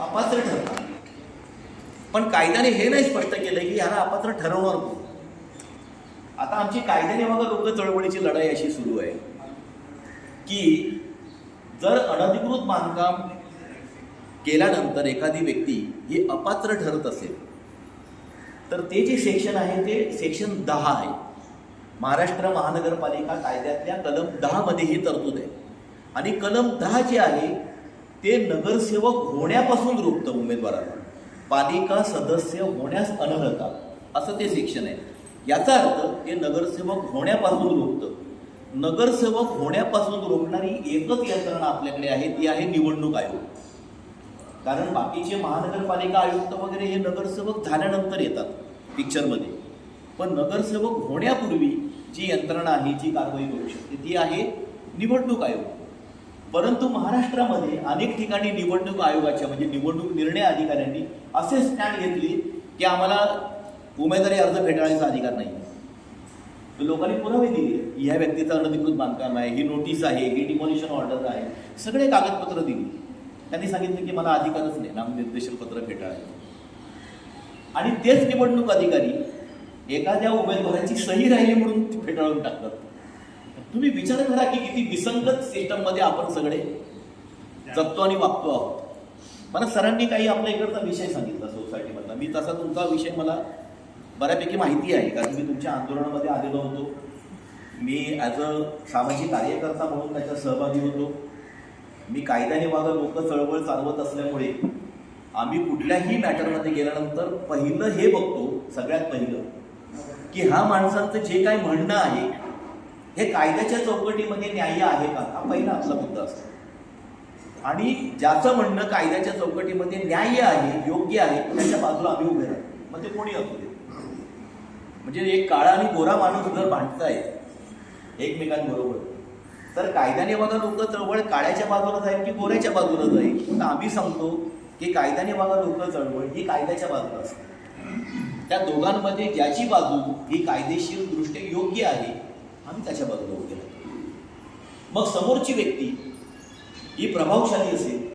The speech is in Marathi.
अपात्र ठरतात पण कायद्याने हे नाही स्पष्ट केलं की ह्याला अपात्र ठरवणार कोण? आता आमची कायद्याने बघा लोक चळवळीची लढाई अशी सुरू आहे. की जर अनधिकृत बांधकाम केल्यानंतर एखादी व्यक्ती ही अपात्र ठरत असेल तर ते जे सेक्शन आहे ते सेक्शन दहा आहे. महाराष्ट्र महानगरपालिका कायद्यातल्या कलम दहामध्ये ही तरतूद आहे. आणि कलम दहा जी आहे ते नगरसेवक होण्यापासून रोखतं उमेदवाराला पालिका सदस्य होण्यास अनर्हता असं ते शिक्षण आहे. याचा अर्थ ते नगरसेवक होण्यापासून रोखतं नगरसेवक होण्यापासून रोखणारी एकच यंत्रणा आपल्याकडे आहे ती आहे निवडणूक आयोग. कारण बाकीचे महानगरपालिका आयुक्त वगैरे हे नगरसेवक झाल्यानंतर येतात पिक्चरमध्ये पण नगरसेवक होण्यापूर्वी जी यंत्रणा आहे जी कारवाई करू शकते ती आहे निवडणूक आयोग. परंतु महाराष्ट्रामध्ये अनेक ठिकाणी निवडणूक आयोगाच्या म्हणजे निवडणूक निर्णय अधिकाऱ्यांनी असे स्टँड घेतले की आम्हाला उमेदवारी अर्ज फेटाळण्याचा अधिकार नाही. लोकांनी पुरावे दिले. ह्या व्यक्तीचं अनधिकृत बांधकाम आहे ही नोटीस आहे ही डिमॉलिशन ऑर्डर आहे. सगळे कागदपत्र दिली. त्यांनी सांगितलं की मला अधिकारच नाही नामनिर्देशन पत्र फेटाळायचं. आणि तेच निवडणूक अधिकारी एखाद्या उमेदवाराची सही राहिली म्हणून फेटाळून टाकतात. तुम्ही विचार करा की किती विसंगत सिस्टममध्ये आपण सगळे जगतो आणि वागतो आहोत. मला सरांनी काही आपल्या इकडचा विषय सांगितला सोसायटीमधला मी तसा तुमचा विषय मला बऱ्यापैकी माहिती आहे कारण मी तुमच्या आंदोलनामध्ये आलेलो होतो. मी ॲज अ सामाजिक कार्यकर्ता म्हणून त्याच्यात सहभागी होतो. मी कायद्याने वागा लोक चळवळ चालवत असल्यामुळे आम्ही कुठल्याही मॅटरमध्ये गेल्यानंतर पहिलं हे बघतो सगळ्यात पहिलं की हा माणसांचं जे काय म्हणणं आहे हे कायद्याच्या चौकटीमध्ये न्याय्य आहे का? हा पहिला आपला मुद्दा असतो. आणि ज्याचं म्हणणं कायद्याच्या चौकटीमध्ये न्याय्य आहे योग्य आहे त्याच्या बाजूला आम्ही उभे राहतो मग ते कोणी असू दे? म्हणजे एक काळा आणि गोरा माणूस जर भांडतायत एकमेकांबरोबर तर कायद्याने बघा लोक चळवळ काळ्याच्या बाजूला जाईल की गोऱ्याच्या बाजूला जाईल? पण आम्ही सांगतो की कायद्याने बघा लोक चळवळ ही कायद्याच्या बाजूला असते. त्या दोघांमध्ये ज्याची बाजू ही कायदेशीर दृष्ट्या योग्य आहे आम्ही त्याच्या बाजूला उभे राहतो. मग समोरची व्यक्ती ही प्रभावशाली असेल